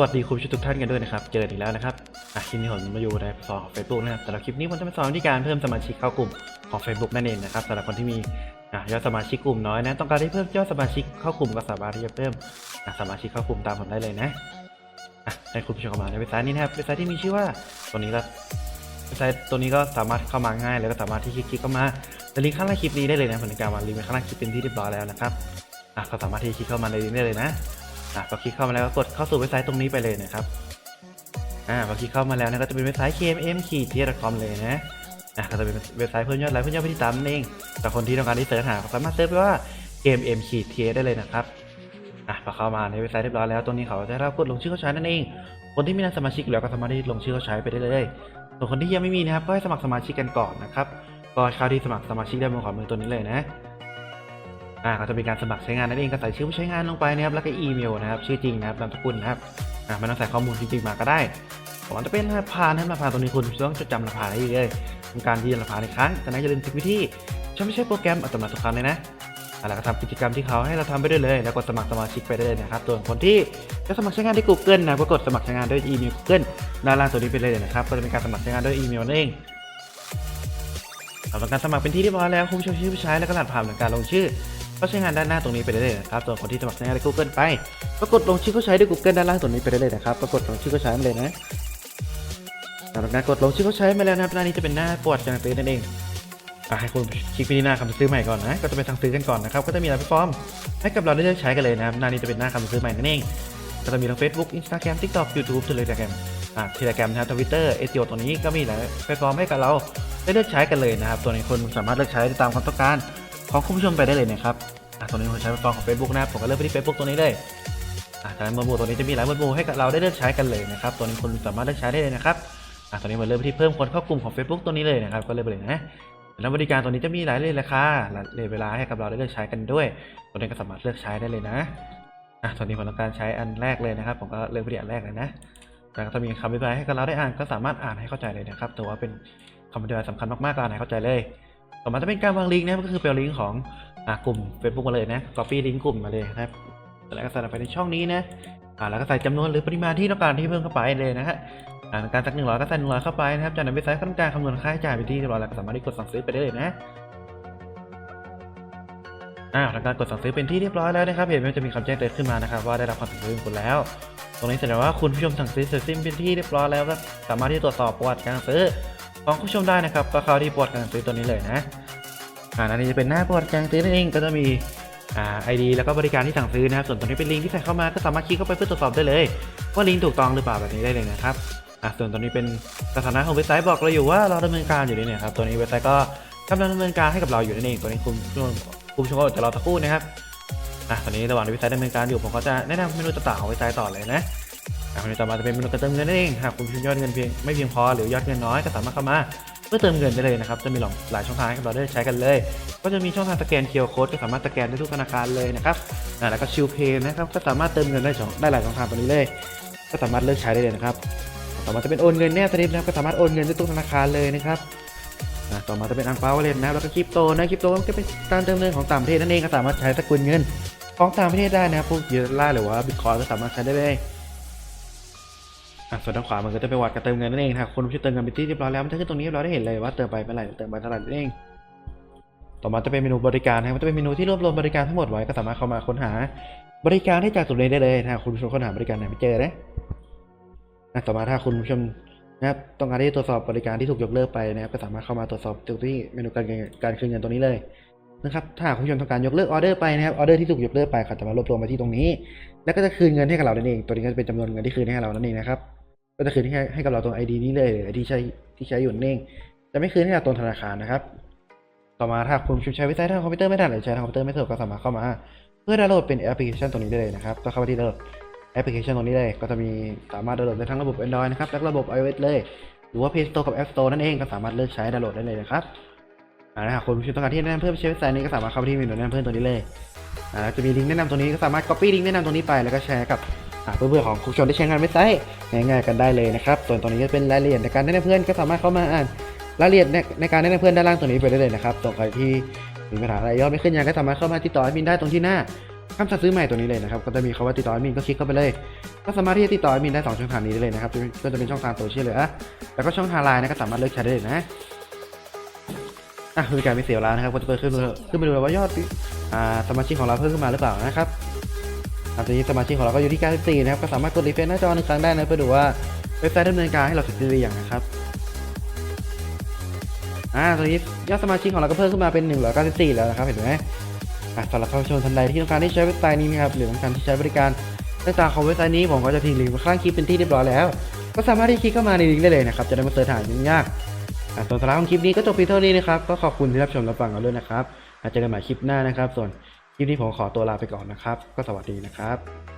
วัสดีคุณผู้ชมทุกท่านกันด้วยนะครับ เจอกันอีกแล้วนะครับอะคลิปนี้ผมมาอยู่ในซองของ Facebook นะครับสำหรับคลิปนี้ผมจะมาสอนวิธีการเพิ่มสมาชิกเข้ากลุ่มของ Facebook นั่นเองนะครับสำหรับคนที่มีอะยอดสมาชิกกลุ่มน้อยนะ ต้องการที่เพิ่มยอดสมาชิกเข้ากลุ่มก็สามารถที่จะเพิ่มสมาชิกเข้ากลุ่มตามผมได้เลยนะอะให้คุณผู้ชมเข้ามาในเว็บไซต์นี้นะครับ เว็บไซต์ที่มีชื่อว่าตัวนี้ก็เว็บไซต์ตัวนี้ก็สามารถเข้ามาง่ายแล้วก็สามารถที่คลิกๆเข้ามาในลิงก์ข้างล่างคลิปนี้ได้เลยนะผมในการวางลิงก์ไว้ข้างล่างคลิปเป็นที่เรียบร้อยแล้วนะครับอะก็สามารถที่คลิกเข้ามาในลิงก์ได้เลยนะ อะพอคลิกเข้ามาแล้วก็กดเข้าสู่เว็บไซต์ตรงนี้ไปเลยนะครับอ่าพอคลิกเข้ามาแล้วนะก็จะเป็นเว็บไซต์ kmm ขีด com เลยนะอะก็จะเป็นเว็บไซต์เพิ่มยอดไลค์เพิ่มยอดผู้ติดตามนั่นเองแต่คนที่ต้องการที่เสิร์ชหาสามารถเสิร์ชไปว่า kmm ขีดได้เลยนะครับอะพอเข้ามาในเว็บไซต์เรียบร้อยแล้วตรงนี้เขาจะให้เรากดลงชื่อเข้าใช้นั่นเอง คนที่มีสมาชิกแล้วก็สามารถที่ลงชื่อเข้าใช้ไปได้เลยส่วนคนที่ยังไม่มีนะครับก็ให้สมัครสมาชิกกันก่อนนะครับก็เข้าที่สมัครสมาชิกได้บนขวามือตัวนี้เลยนะ อ่าก็จะมีการสมัครใช้งานนั่นเองก็ใส่ชื่อผู้ใช้งานลงไปนะครับแล้วก็อีเมลนะครับชื่อจริงนะครับนามสกุลนะครับอ่าไม่ต้องใส่ข้อมูลจริงๆมาก็ได้ผมจะเป็นรหัสผ่านนะครับรหัสผ่านตัวนี้คุณต้องจดจำรหัสผ่านให้ดีเลยทำการยืนรหัสผ่านในครั้งจากนั้นอย่าลืมทิกวิธีฉันไม่ใช่โปรแกรมอัตโนมัติทุกครั้งเลยนะอ่าแล้วก็ทำกิจกรรมที่เขาให้เราทำไปได้เลย แล้วกดสมัครสมาชิกไปได้เลยนะครับส่วนคนที่จะสมัครใช้งานที่ Google นะก็กดสมัครใช้งานด้วยอีเมล Google ด้านล่างตัวนี้ไปเลยนะครับก็จะเป็นการสมัครใช้งานด้วยอีเมลนั่นเองสำหรับการสมัครเป็นที่เรียบร้อยแล้วคุณผู้ชมชื่อผู้ใช้และก็รหัสผ่านในการลงชื่อ ก็ใช้งานด้านหน้าตรงนี้ไปได้เลยนะครับส่วนคนที่สมัครใช้งาน Google ไปก็กดลงชื่อผู้ใช้ด้วย Google ด้านล่างตรงนี้ไปได้เลยนะครับก็กดลงชื่อผู้ใช้มาเลยนะสำหรับการกดลงชื่อผู้ใช้มาแล้วนะครับหน้านี้จะเป็นหน้าปวดการซื้อนั่นเองให้คุณคลิกไปที่หน้าคำซื้อใหม่ก่อนนะ ก็จะไปทางซื้อกันก่อนนะครับ ก็จะมีหลายแพลตฟอร์มให้กับเราได้เลือกใช้กันเลยนะครับ หน้านี้จะเป็นหน้าคำซื้อใหม่นั่นเองก็จะมีทั้ง Facebook Instagram TikTok YouTube Telegram อ่า Telegram นะครับ Twitter เอทีโอตัวนี้ก็มีหลายแพลตฟอร์มให้กับเราได้เลือกใช้กันเลยนะครับ ตัวนี้คุณสามารถเลือกใช้ตามความต้องการ ของคุณผู้ชมไปได้เลยนะครับอะตัวนี้ผมใช้เป็นฟอร์มของ Facebook นะครับผมก็เลือกไปที่ Facebook ตัวนี้เลยอะจากนั้นหมวดหมู่ตัวนี้จะมีหลายหมวดหมู่ให้กับเราได้เลือกใช้กันเลยนะครับตัวนี้คุณสามารถเลือกใช้ได้เลยนะครับอะตัวนี้มาเริ่มไปที่เพิ่มคนเข้ากลุ่มของ Facebook ตัวนี้เลยนะครับก็เลือกไปเลยนะแล้วบริการตัวนี้จะมีหลายเลทราคาหลายเลทเวลาให้กับเราได้เลือกใช้กันด้วย ตัวนี้ก็สามารถเลือกใช้ได้เลยนะอะตอนนี้ผมต้องการใช้อันแรกเลยนะครับ ผมก็เลือกไปที่อันแรกเลยนะแล้วก็จะมีคำอธิบายให้กับเราได้อ่านก็สามารถอ่านให้เข้าใจเลยนะครับถือว่าเป็นคำอธิบายสำคัญมากๆการให้เข้าใจเลย ต่อมาจะเป็นการวางลิงก์นะครับก็คือเป็นลิงก์ของอ่ากลุ่ม Facebook มาเลยนะ copy ลิงก์กลุ่มมาเลยนะครับแล้วก็ใส่ลงไปในช่องนี้นะอ่าแล้วก็ใส่จำนวนหรือปริมาณที่ต้องการที่เพิ่มเข้าไปเลยนะฮะอ่าการสักหนึ่งร้อยก็ใส่หนึ่งร้อยเข้าไปนะครับจากนั้นเว็บไซต์ก็ต้องการคำนวณค่าใช้จ่ายไปที่เรียบร้อยแล้วก็สามารถที่กดสั่งซื้อไปได้เลยนะอ่าทำการกดสั่งซื้อเป็นที่เรียบร้อยแล้วนะครับเห็นไหมจะมีคำแจ้งเตือนขึ้นมานะครับ ว่าได้รับความสั่งซื้อของคุณแล้ว ตรงนี้แสดงว่าคุณผู้ชมสั่งซื้อเสร็จสิ้นเป็นที่เรียบร้อยแล้วก็สามารถที่ตรวจสอบประวัติการซื้อ ของคุณผู้ชมได้นะครับก็เข้าที่ประวัติการซื้อตัวนี้เลยนะอ่าอันนี้จะเป็นหน้าประวัติการซื้อนั่นเองก็จะมีอ่าไอดีแล้วก็บริการที่สั่งซื้อนะครับส่วนตัวนี้เป็นลิงก์ที่ใส่เข้ามาก็สามารถคลิกเข้าไปเพื่อตรวจสอบได้เลย ว่าลิงก์ถูกต้องหรือเปล่าแบบนี้ได้เลยนะครับอ่าส่วนตัวนี้เป็นสถานะของเว็บไซต์บอกเราอยู่ว่าเราดำเนินการอยู่นี่เนี่ยครับตัวนี้เว็บไซต์ก็กำลังดำเนินการให้กับเราอยู่นั่นเองตัวนี้คุณคุณผู้ชมก็จะรอสักครู่นะครับอะตอนนี้ระหว่างที่เว็บไซต์ดำเนินการอยู่ผมก็จะแนะนำเมนูต่างๆของเว็บไซต์ต่อเลยนะ เมนูต่อมาจะเป็นเมนูการเติมเงินนั่นเองหากคุณมียอดเงินเพียงไม่เพียงพอหรือยอดเงินน้อยก็สามารถเข้ามาเพื่อเติมเงินได้เลยนะครับจะมีหลายช่องทางให้เราได้ใช้กันเลย ก็จะมีช่องทางสแกน QR Code ก็สามารถสแกนได้ทุกธนาคารเลยนะครับแล้วก็ชิลเพย์นะครับก็สามารถเติมเงินได้ช่องได้หลายช่องทางตัวนี้เลย ก็สามารถเลือกใช้ได้เลยนะครับต่อมาจะเป็นโอนเงินแนบสลิปนะครับก็สามารถโอนเงินได้ทุกธนาคารเลยนะครับต่อมาจะเป็นอังเปาเลนนะครับแล้วก็คริปโตนะคริปโตก็เป็นการเติมเงินของต่างประเทศนั่นเองก็สามารถใช้สกุลเงินของต่างประเทศได้นะครับพวกยูโรล่าหรือว่าบิตคอยก็สามารถใช้ได้เลย อะส่วนทางขวามันก็จะเป็นวัดการเติมเงินนั่นเองถ้าคนที่เติมเงินไปที่เรียบร้อยแล้วมันจะขึ้นตรงนี้เราได้เห็นเลยว่าเติมไปเมื่อไหร่เติมไปเท่าไหร่นั่นเอง ต่อมาจะเป็นเมนูบริการนะมันจะเป็นเมนูที่รวบรวมบริการทั้งหมดไว้ก็สามารถเข้ามาค้นหาบริการได้จากจุดนี้ได้เลยถ้าคุณผู้ชมค้นหาบริการไหนไม่เจอนะอะต่อมาถ้าคุณผู้ชมนะครับต้องการที่จะตรวจสอบบริการที่ถูกยกเลิกไปนะครับก็สามารถเข้ามาตรวจสอบตรงที่เมนูการเงินการคืนเงินตรงนี้เลยนะครับถ้าคุณผู้ชมต้องการยกเลิกออเดอร์ไปนะครับออเดอร์ที่ถูกยกเลิกไปเขาจะมารวบรวมมาที่ตรงนี้ แล้วก็จะคืนเงินให้กับเรานั่นเองตัวนี้ก็จะเป็นจำนวนเงินที่คืนให้เรานั่นเองนะครับ ก็จะคืนให้ให้กับเราตรง ID นี้เลยหรือที่ใช้ที่ใช้อยู่นั่เองจะไม่คืนให้เราตรงธนาคารนะครับ ต่อมาถ้าคุณใช้เว็บไซต์ทางคอมพิวเตอร์ไม่ได้หรือใช้ทางคอมพิวเตอร์ไม่สะดวกก็สามารถเข้ามา เพื่อดาวน์โหลดเป็นแอปพลิเคชันตัวนี้ได้เลยนะครับ ก็เข้าไปที่ดาวน์โหลดแอปพลิเคชันตัวนี้เลยก็จะมีสามารถดาวน์โหลดได้ทั้งระบบ Android นะครับและระบบ iOS เลย หรือว่า Play Store กับ App Store นั่นเองก็สามารถเลือกใช้ดาวน์โหลดได้เลยนะครับอ่าถ้าหากคุณผู้ชมต้องการที่แนะนำเพิ่มใช้เว็บไซต์นี้ก็สามารถเข้าไปที่เมนูแนะนำเพิ่มตัวนี้เลยอ่าจะมีลิงก์แนะนำตัวนี้ก็สามารถ copy ลิงก์แนะนำตรงนี้ไปแล้วก็แชร์กับ เพื่อนๆของคุณผู้ชมที่ใช้งานเว็บไซต์ง่ายๆกันได้เลยนะครับ ส่วนตรงนี้จะเป็นรายละเอียดในการแนะนำเพื่อนก็สามารถเข้ามาอ่านรายละเอียดในการแนะนำเพื่อนด้านล่างตรงนี้ไปได้เลยนะครับส่วนใครที่มีปัญหาอะไรยอดไม่ขึ้นยังก็สามารถเข้ามาติดต่อแอดมินได้ตรงที่หน้าคำสั่งซื้อใหม่ตัวนี้เลยนะครับ ก็จะมีคำว่าติดต่อแอดมินก็คลิกเข้าไปเลย ก็สามารถที่จะติดต่อแอดมินได้สองช่องทางนี้ได้เลยนะครับ ก็จะเป็นช่องทางโซเชียลเลยอะแล้วก็ช่องทางไลน์นะก็สามารถเลือกใช้ได้เลยนะ อะคือการไม่เสียเวลานะครับก็จะเปิดขึ้นดูขึ้นไปดูว่ายอด อ่า สมาชิกของเราเพิ่มขึ้นมาหรือเปล่านะครับ อ่าตอนนี้สมาชิกของเราก็อยู่ที่94นะครับ ก็สามารถกดรีเฟรชหน้าจอหนึ่งครั้งได้นะเพื่อดูว่าเว็บไซต์ดำเนินการให้เราเสร็จสิ้นหรือยังนะครับ อ่า ตอนนี้ยอดสมาชิกของเราก็เพิ่มขึ้นมาเป็น 194 แล้วนะครับ เห็นไหมอะสำหรับประชาชนท่านใดที่ต้องการที่ใช้เว็บไซต์นี้นะครับ หรือต้องการที่ใช้บริการต่างๆของเว็บไซต์นี้ผมก็จะทิ้งลิงก์ไว้ข้างคลิปเป็นที่เรียบร้อยแล้ว ก็สามารถที่คลิกเข้ามาในลิงก์ได้เลยนะครับ จะได้มาเสิร์ชหายุ่งยากอะส่วนสาระของคลิปนี้ก็จบเพียงเท่านี้นะครับ ก็ขอบคุณที่รับชมรับฟังกันด้วยนะครับแล้วเจอกันใหม่คลิปหน้านะครับ ส่วน คลิปนี้ผมขอตัวลาไปก่อนนะครับ ก็สวัสดีนะครับ